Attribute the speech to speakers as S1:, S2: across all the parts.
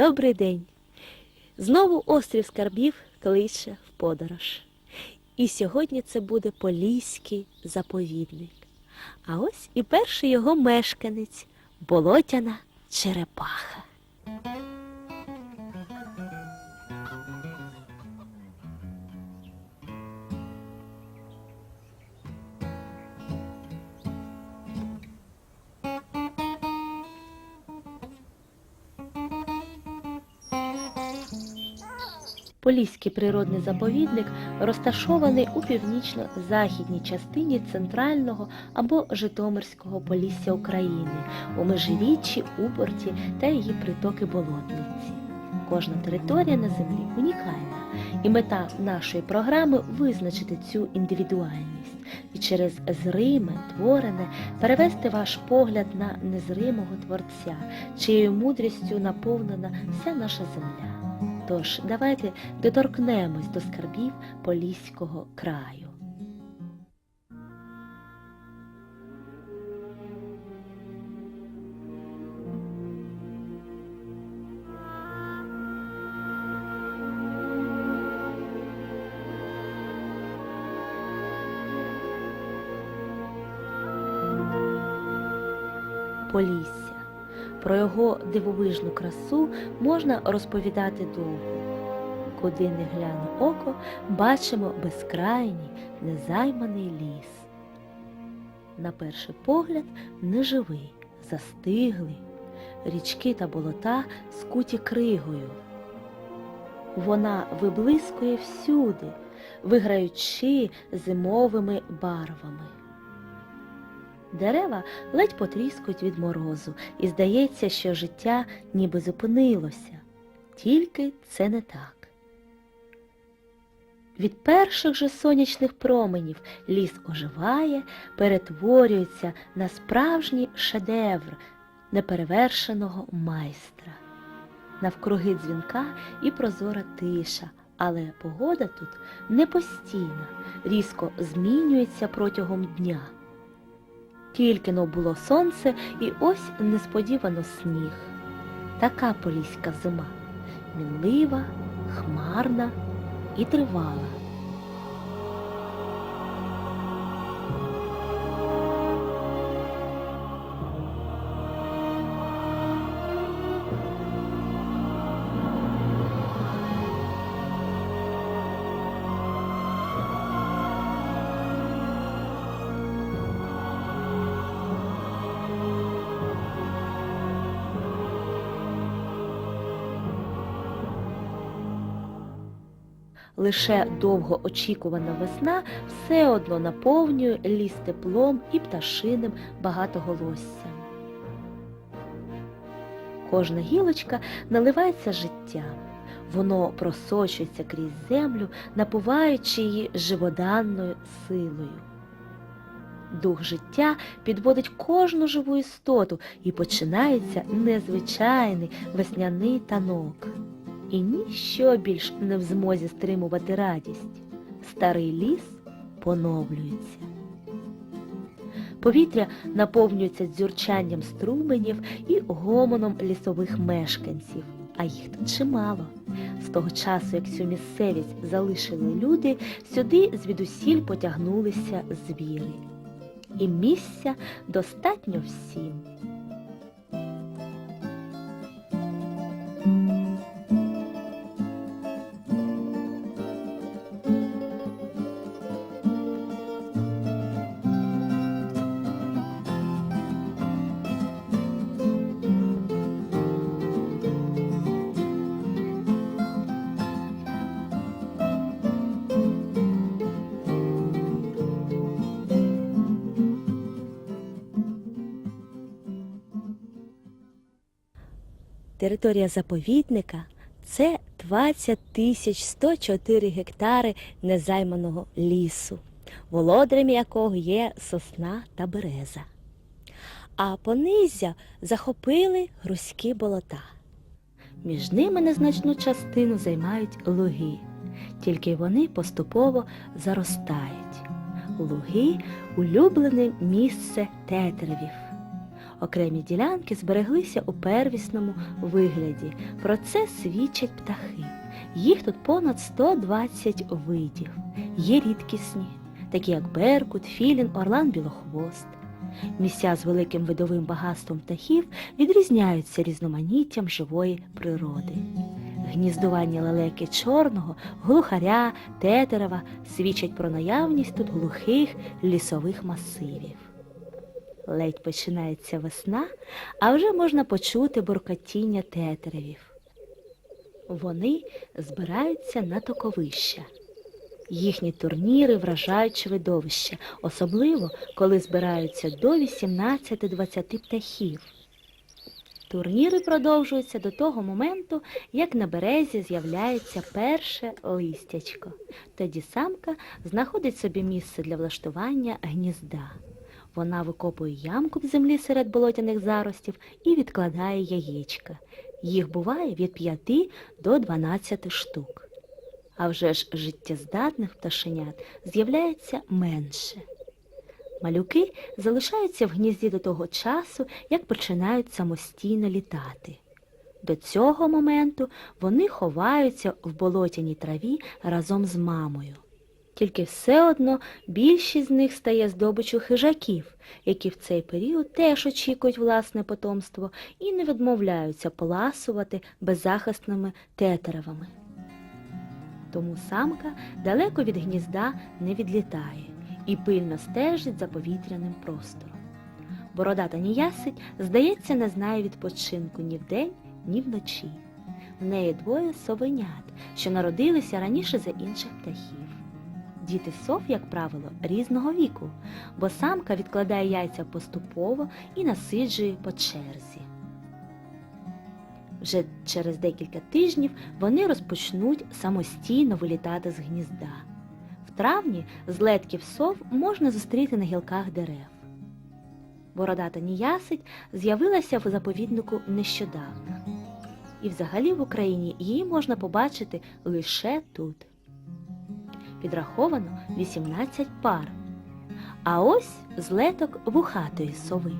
S1: Добрий день! Знову острів скарбів кличе в подорож. І сьогодні це буде Поліський заповідник. А ось і перший його мешканець болотяна черепаха. Поліський природний заповідник розташований у північно-західній частині центрального або Житомирського полісся України у межиріччі, Упорті та її притоки болотниці. Кожна територія на землі унікальна, і мета нашої програми визначити цю індивідуальність і через зриме, творене перевести ваш погляд на незримого творця, чиєю мудрістю наповнена вся наша земля. Тож давайте доторкнемось до скарбів Поліського краю. Полісся. Про його дивовижну красу можна розповідати довго. Куди не гляне око, бачимо безкрайній, незайманий ліс. На перший погляд неживий, застиглий, річки та болота скуті кригою. Вона виблискує всюди, виграючи зимовими барвами. Дерева ледь потріскують від морозу, і здається, що життя ніби зупинилося. Тільки це не так. Від перших же сонячних променів ліс оживає, перетворюється на справжній шедевр неперевершеного майстра. Навкруги дзвінка і прозора тиша, але погода тут не постійна, різко змінюється протягом дня. Тільки но було сонце, і ось несподівано сніг. Така поліська зима мінлива, хмарна і тривала. Лише довгоочікувана весна все одно наповнює ліс теплом і пташиним багатоголоссям. Кожна гілочка наливається життям, воно просочується крізь землю, напуваючи її живоданною силою. Дух життя підводить кожну живу істоту і починається незвичайний весняний танок. І ніщо більш не в змозі стримувати радість. Старий ліс поновлюється. Повітря наповнюється дзюрчанням струменів і гомоном лісових мешканців, а їх тут чимало. З того часу, як цю місцевість залишили люди, сюди звідусіль потягнулися звіри. І місця достатньо всім. Територія заповідника це 20 тисяч 104 гектари незайманого лісу, володарем якого є сосна та береза. А понизя захопили грузькі болота. Між ними незначну частину займають луги, тільки вони поступово заростають. Луги улюблене місце тетеревів. Окремі ділянки збереглися у первісному вигляді. Про це свідчать птахи. Їх тут понад 120 видів. Є рідкісні, такі як беркут, філін, орлан, білохвост. Місця з великим видовим багатством птахів відрізняються різноманіттям живої природи. Гніздування лелеки чорного, глухаря, тетерева свідчать про наявність тут глухих лісових масивів. Ледь починається весна, а вже можна почути буркотіння тетеревів. Вони збираються на токовища. Їхні турніри вражають видовище, особливо коли збираються до 18-20 птахів. Турніри продовжуються до того моменту, як на березі з'являється перше листячко. Тоді самка знаходить собі місце для влаштування гнізда. Вона викопує ямку в землі серед болотяних заростів і відкладає яєчка. Їх буває від 5 до 12 штук. А вже ж життєздатних пташенят з'являється менше. Малюки залишаються в гнізді до того часу, як починають самостійно літати. До цього моменту вони ховаються в болотяній траві разом з мамою. Тільки все одно більшість з них стає здобичу хижаків, які в цей період теж очікують власне потомство і не відмовляються поласувати беззахисними тетеревами. Тому самка далеко від гнізда не відлітає і пильно стежить за повітряним простором. Бородата ніясить, здається, не знає відпочинку ні вдень, ні вночі. В неї двоє совенят, що народилися раніше за інших птахів. Діти сов, як правило, різного віку, бо самка відкладає яйця поступово і насиджує по черзі. Вже через декілька тижнів вони розпочнуть самостійно вилітати з гнізда. В травні злетків сов можна зустріти на гілках дерев. Бородата ніясить з'явилася в заповіднику нещодавно. І взагалі в Україні її можна побачити лише тут. Підраховано 18 пар. А ось злеток вухатої сови.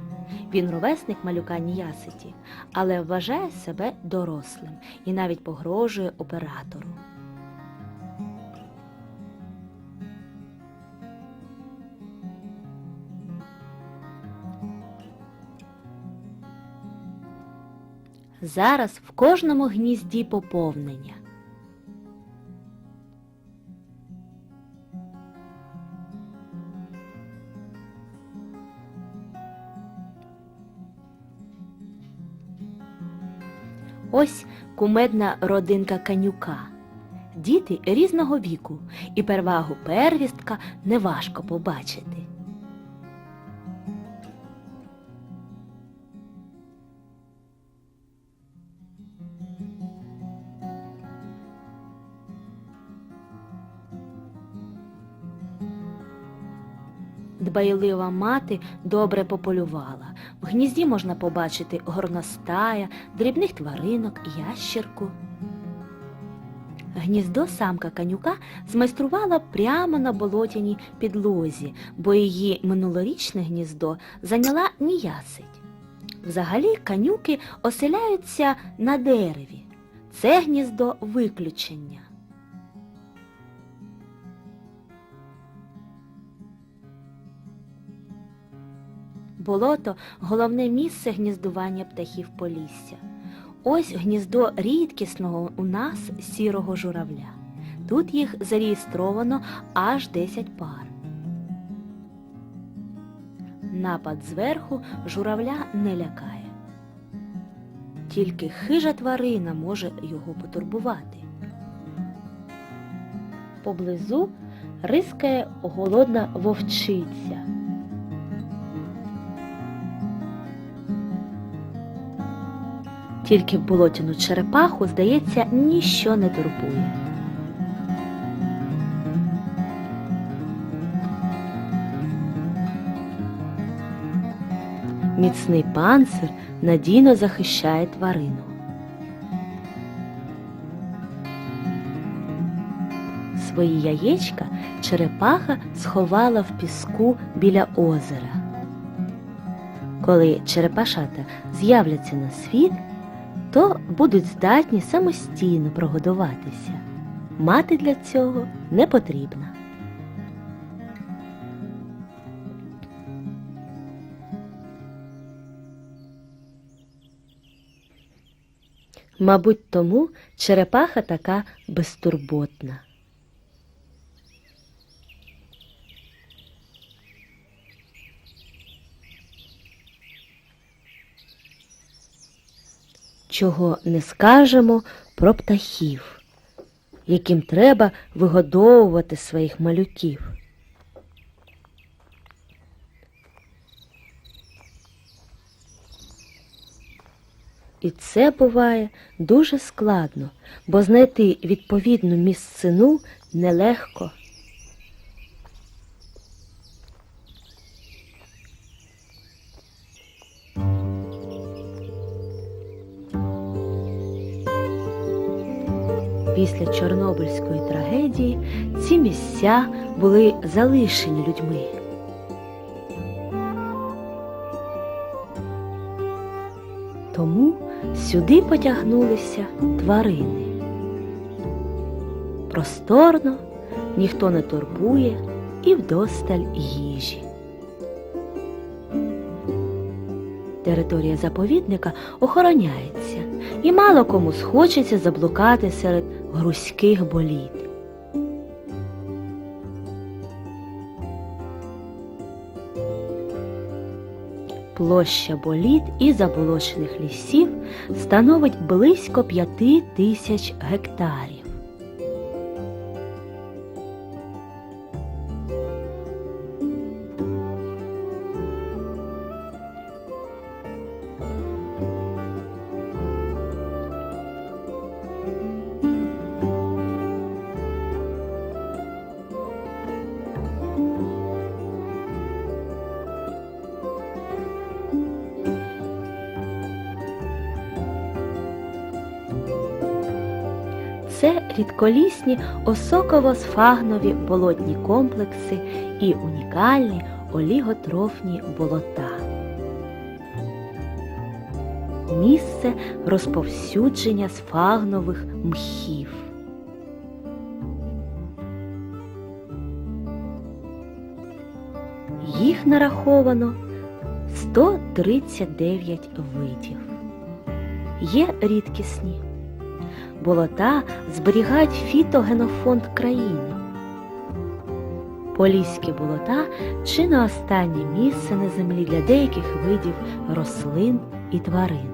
S1: Він ровесник малюка Ніяситі, але вважає себе дорослим і навіть погрожує оператору. Зараз в кожному гнізді поповнення. Ось кумедна родинка канюка. Діти різного віку, і перевагу первістка неважко побачити. Дбайлива мати добре пополювала. В гнізді можна побачити горностая, дрібних тваринок, ящерку. Гніздо самка канюка змайструвала прямо на болотяній підлозі, бо її минулорічне гніздо зайняла ніясить. Взагалі канюки оселяються на дереві. Це гніздо виключення. Болото головне місце гніздування птахів полісся. Ось гніздо рідкісного у нас сірого журавля. Тут їх зареєстровано аж 10 пар. Напад зверху журавля не лякає. Тільки хижа тварина може його потурбувати. Поблизу рискає голодна вовчиця. Тільки болотяну черепаху, здається, ніщо не турбує. Міцний панцир надійно захищає тварину. Свої яєчка черепаха сховала в піску біля озера. Коли черепашата з'являться на світ, то будуть здатні самостійно прогодуватися. Мати для цього не потрібна. Мабуть, тому черепаха така безтурботна. Чого не скажемо про птахів, яким треба вигодовувати своїх малюків. І це буває дуже складно, бо знайти відповідну місцину нелегко. Після Чорнобильської трагедії ці місця були залишені людьми. Тому сюди потягнулися тварини. Просторно, ніхто не турбує і вдосталь їжі. Територія заповідника охороняється, і мало кому схочеться заблукати серед грузьких боліт. Площа боліт і заболочених лісів становить близько п'яти тисяч гектарів. Це рідколісні осоково-сфагнові болотні комплекси і унікальні оліготрофні болота. Місце розповсюдження сфагнових мхів. Їх нараховано 139 видів. Є рідкісні болота зберігають фітогенофонд країни. Поліські болота чи не останнє місце на землі для деяких видів рослин і тварин.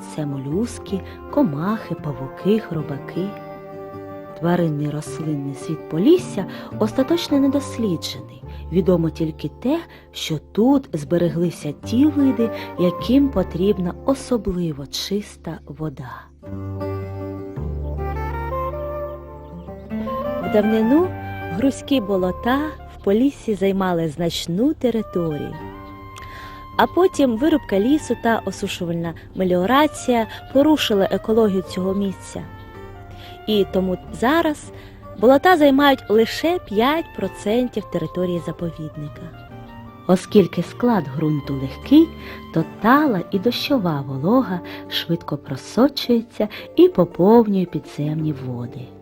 S1: Це молюски, комахи, павуки, хробаки. Тваринний рослинний світ Полісся остаточно недосліджений. Відомо тільки те, що тут збереглися ті види, яким потрібна особливо чиста вода. Давнину грузькі болота в Поліссі займали значну територію. А потім вирубка лісу та осушувальна меліорація порушили екологію цього місця. І тому зараз болота займають лише 5% території заповідника. Оскільки склад ґрунту легкий, то тала і дощова волога швидко просочується і поповнює підземні води.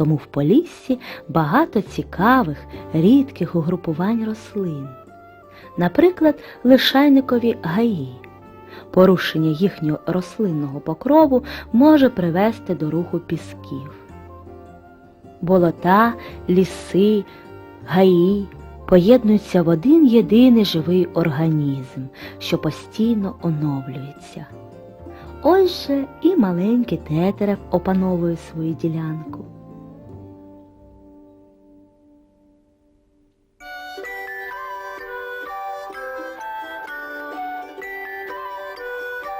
S1: Тому в Поліссі багато цікавих, рідких угрупувань рослин. Наприклад, лишайникові гаї. Порушення їхнього рослинного покрову може привести до руху пісків. Болота, ліси, гаї поєднуються в один єдиний живий організм, що постійно оновлюється. Ось же і маленький тетерев опановує свою ділянку.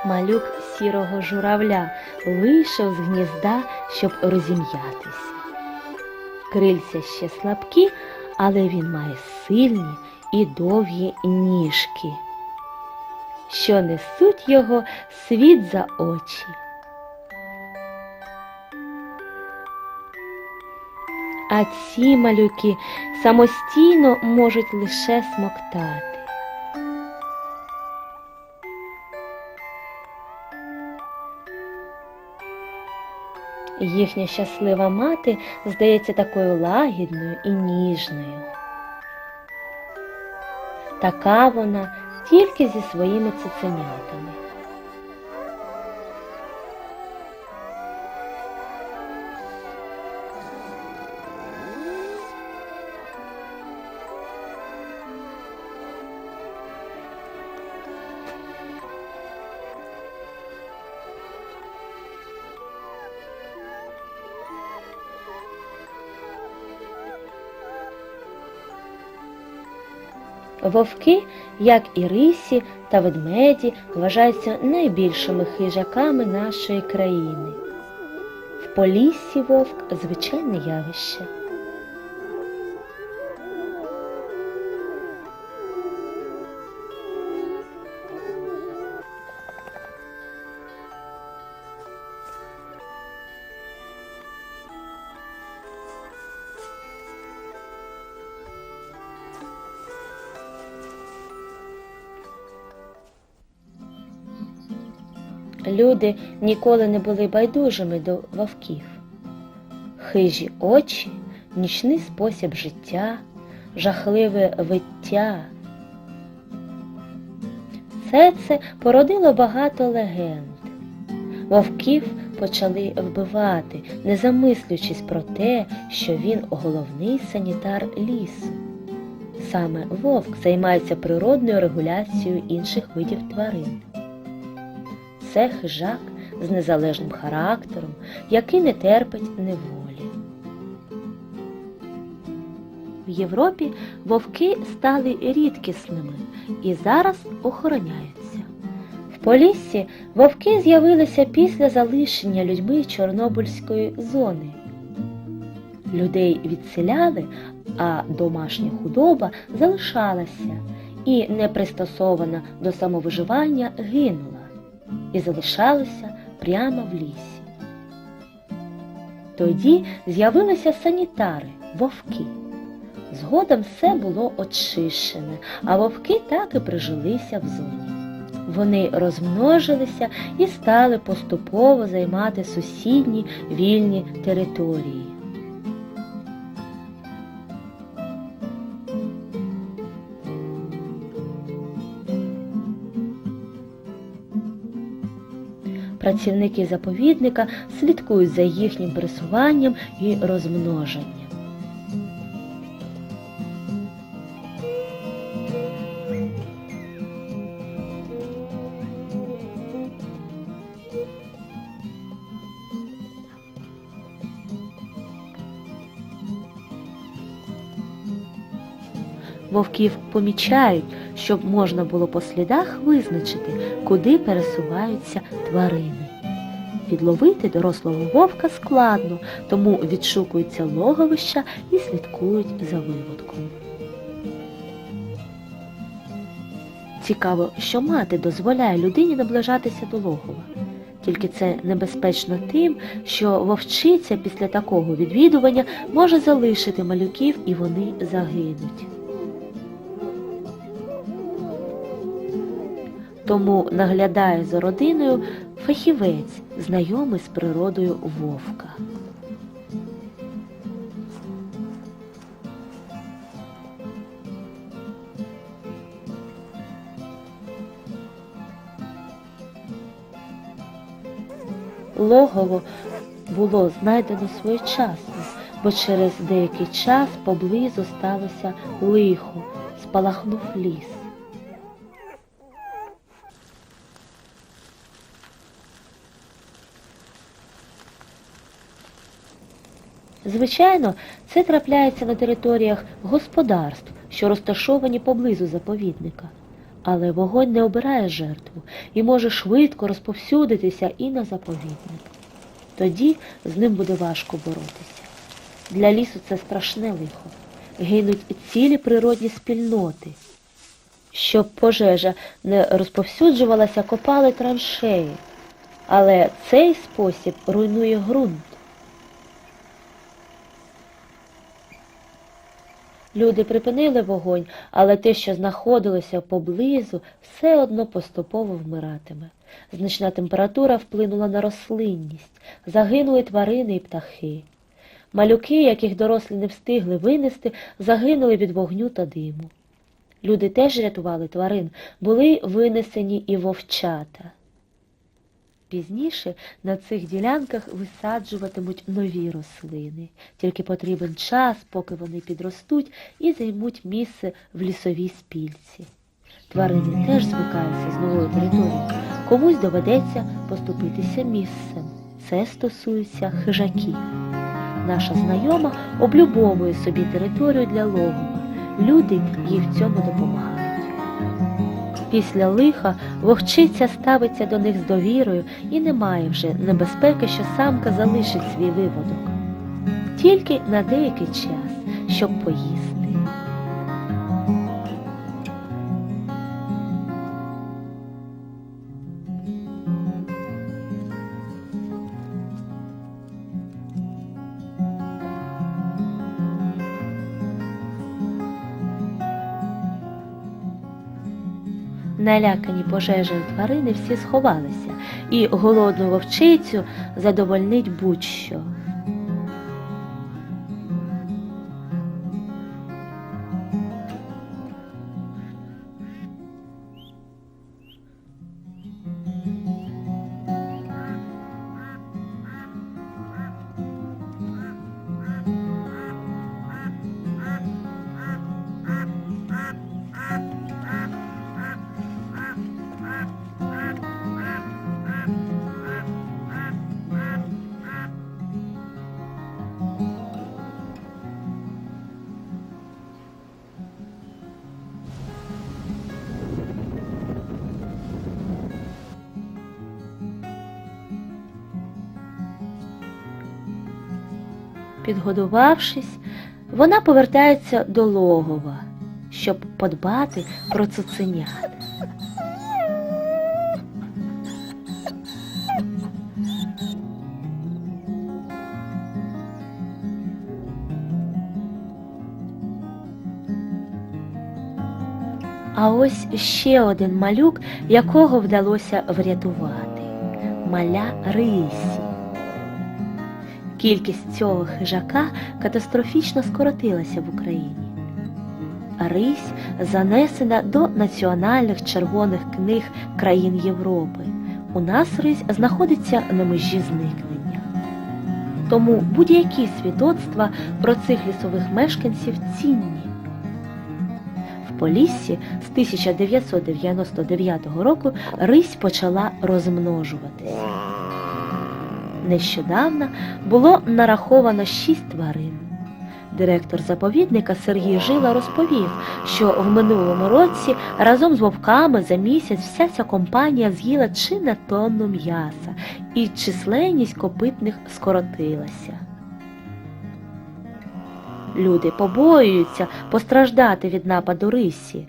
S1: Малюк сірого журавля вийшов з гнізда, щоб розім'ятися. Крильця ще слабкі, але він має сильні і довгі ніжки, що несуть його світ за очі. А ці малюки самостійно можуть лише смоктати. Їхня щаслива мати здається такою лагідною і ніжною. Така вона тільки зі своїми цуценятами. Вовки, як і рисі та ведмеді, вважаються найбільшими хижаками нашої країни. В поліссі вовк звичайне явище. Люди ніколи не були байдужими до вовків. Хижі очі, нічний спосіб життя, жахливе виття. Все це породило багато легенд. Вовків почали вбивати, не замислюючись про те, що він головний санітар лісу. Саме вовк займається природною регуляцією інших видів тварин. Це хижак з незалежним характером, який не терпить неволі. В Європі вовки стали рідкісними і зараз охороняються. В Поліссі вовки з'явилися після залишення людьми Чорнобильської зони. Людей відселяли, а домашня худоба залишалася і, не пристосована до самовиживання, гинула і залишалися прямо в лісі. Тоді з'явилися санітари, вовки. Згодом все було очищене, а вовки так і прижилися в зоні. Вони розмножилися і стали поступово займати сусідні вільні території. Працівники заповідника слідкують за їхнім пересуванням і розмноженням. Вовків помічають, щоб можна було по слідах визначити, куди пересуваються тварини. Підловити дорослого вовка складно, тому відшукуються логовища і слідкують за виводком. Цікаво, що мати дозволяє людині наближатися до логова. Тільки це небезпечно тим, що вовчиця після такого відвідування може залишити малюків і вони загинуть. Тому наглядає за родиною фахівець, знайомий з природою вовка. Логово було знайдено своєчасно, бо через деякий час поблизу сталося лихо, спалахнув ліс. Звичайно, це трапляється на територіях господарств, що розташовані поблизу заповідника. Але вогонь не обирає жертву і може швидко розповсюдитися і на заповідник. Тоді з ним буде важко боротися. Для лісу це страшне лихо. Гинуть і цілі природні спільноти. Щоб пожежа не розповсюджувалася, копали траншеї. Але цей спосіб руйнує ґрунт. Люди припинили вогонь, але те, що знаходилося поблизу, все одно поступово вмиратиме. Значна температура вплинула на рослинність, загинули тварини і птахи. Малюки, яких дорослі не встигли винести, загинули від вогню та диму. Люди теж рятували тварин, були винесені і вовчата. Пізніше на цих ділянках висаджуватимуть нові рослини. Тільки потрібен час, поки вони підростуть і займуть місце в лісовій спільці. Тварини теж звикаються з новою територією. Комусь доведеться поступитися місцем. Це стосується хижаків. Наша знайома облюбовує собі територію для логова. Люди їй в цьому допомагають. Після лиха вовчиця ставиться до них з довірою і немає вже небезпеки, що самка залишить свій виводок. Тільки на деякий час, щоб поїсти. Налякані пожежею тварини всі сховалися, і голодну вовчицю задовольнить будь-що. Підгодувавшись, вона повертається до логова, щоб подбати про цуценят. А ось ще один малюк, якого вдалося врятувати маля Рисі. Кількість цього хижака катастрофічно скоротилася в Україні. Рись занесена до національних червоних книг країн Європи. У нас рись знаходиться на межі зникнення. Тому будь-які свідоцтва про цих лісових мешканців цінні. В Поліссі з 1999 року рись почала розмножуватися. Нещодавно було нараховано шість тварин. Директор заповідника Сергій Жила розповів, що в минулому році разом з вовками за місяць вся ця компанія з'їла чи не тонну м'яса, і численність копитних скоротилася. Люди побоюються постраждати від нападу рисі.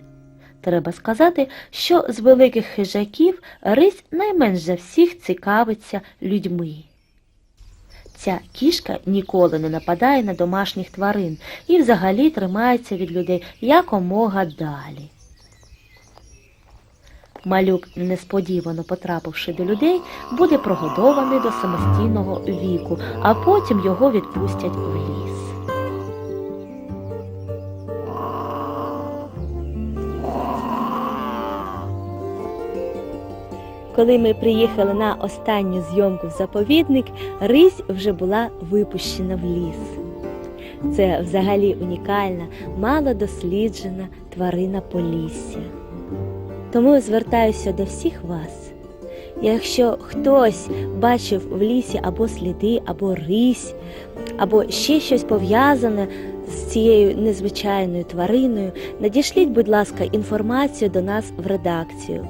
S1: Треба сказати, що з великих хижаків рись найменш за всіх цікавиться людьми. Ця кішка ніколи не нападає на домашніх тварин і взагалі тримається від людей якомога далі. Малюк, несподівано потрапивши до людей, буде прогодований до самостійного віку, а потім його відпустять в ліс. Коли ми приїхали на останню зйомку в заповідник, рись вже була випущена в ліс. Це взагалі унікальна, мало досліджена тварина Полісся. Тому звертаюся до всіх вас. Якщо хтось бачив в лісі або сліди, або рись, або ще щось пов'язане з цією незвичайною твариною, надішліть, будь ласка, інформацію до нас в редакцію.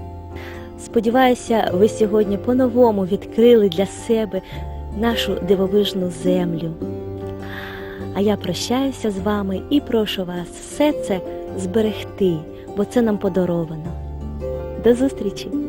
S1: Сподіваюся, ви сьогодні по-новому відкрили для себе нашу дивовижну землю. А я прощаюся з вами і прошу вас все це зберегти, бо це нам подаровано. До зустрічі!